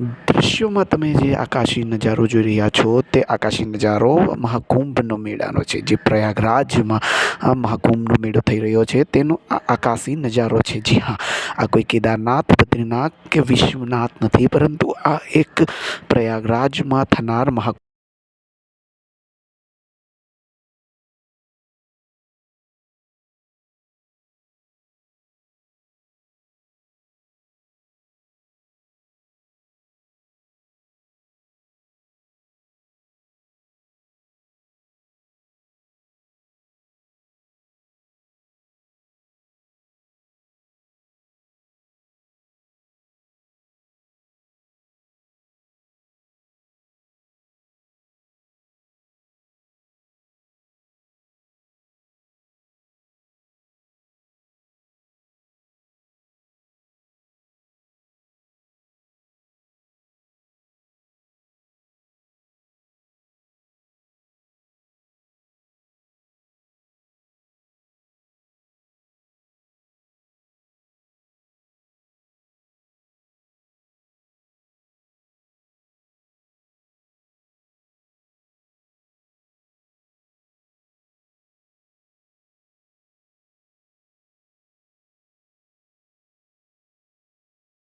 દ્રશ્યોમાં તમે જે આકાશી નજારો જોઈ રહ્યા છો તે આકાશી નજારો મહાકુંભનો મેળાનો છે, જે પ્રયાગરાજમાં આ મહાકુંભનો મેળો થઈ રહ્યો છે. તેનો આ આકાશી નજારો છે. જી હા, આ કોઈ કેદારનાથ, બદ્રીનાથ કે વિશ્વનાથ નથી, પરંતુ આ એક પ્રયાગરાજમાં થનાર મહા